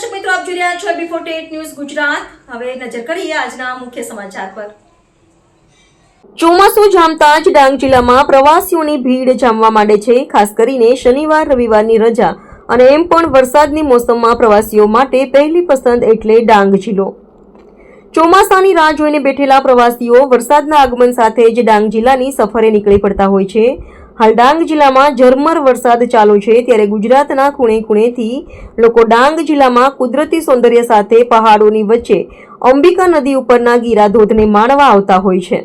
છો before TET news Gujarat. હવે નજર કરીએ આજના મુખ્ય સમાચાર પર. ચોમાસું જામતા જ ડાંગ જિલ્લામાં પ્રવાસીઓની ભીડ જામવા માંડે છે. ખાસ કરીને શનિવાર, રવિવારની રજા અને એમ પણ વરસાદની મોસમમાં પ્રવાસીઓ માટે પહેલી પસંદ એટલે ડાંગ જિલ્લો. ચોમાસાની રાહ જોઈને બેઠેલા પ્રવાસીઓ વરસાદના આગમન સાથે જ ડાંગ જિલ્લાની સફરે નીકળી પડતા હોય છે. હાલ ડાંગ જિલ્લામાં ઝરમર વરસાદ ચાલુ છે. ત્યારે ગુજરાતના ખૂણે ખૂણેથી લોકો ડાંગ જિલ્લામાં કુદરતી સૌંદર્ય સાથે પહાડોની વચ્ચે અંબિકા નદી ઉપરના ગીરા ધોધને માણવા આવતા હોય છે.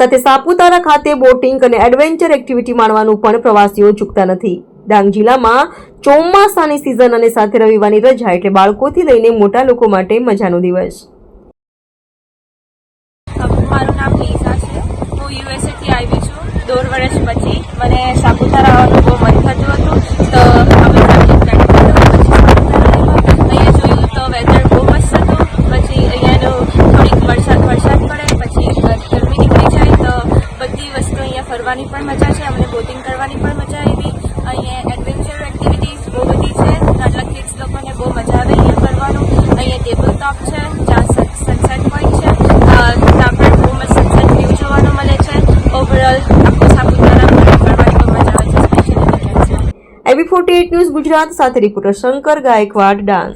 સાથે સાપુતારા ખાતે બોટિંગ અને એડવેન્ચર એક્ટિવિટી માણવાનું પણ પ્રવાસીઓ ચૂકતા નથી. ડાંગ જિલ્લામાં ચોમાસાની સિઝન અને સાથે રવિવારની રજા એટલે બાળકોથી લઈને મોટા લોકો માટે મજાનો દિવસ. મને સાપુતારા આવવાનું બહુ મન થતું હતું. તો અમે અહીંયા જોયું તો વેધર બહુ મસ્ત હતું. પછી અહીંયાનું થોડીક વરસાદ વરસાદ પડે. પછી ગરમી નીકળી જાય તો બધી વસ્તુ અહીંયા ફરવાની પણ મજા છે. અમને બોટિંગ કરવાની પણ મજા આવી. અહીંયા એડવેન્ચર એક્ટિવિટીઝ બહુ બધી છે. નાના કિડ્સ લોકોને બહુ મજા આવે અહીંયા ફરવાનું અહીંયા ટેબલ ટોપ છે જ્યાં સનસેટ પોઈન્ટ છે અ, ત્યાં પણ બહુ મસ્ત સનસેટ વ્યૂ જોવાનો મળે છે ઓવરઓલ આખું સાપુતારા મને ફરવાની બહુ ફોર્ટી ન્યૂઝ ગુજરાત સાથે રિપોર્ટર શંકર ગાયકવાડ ડાંગ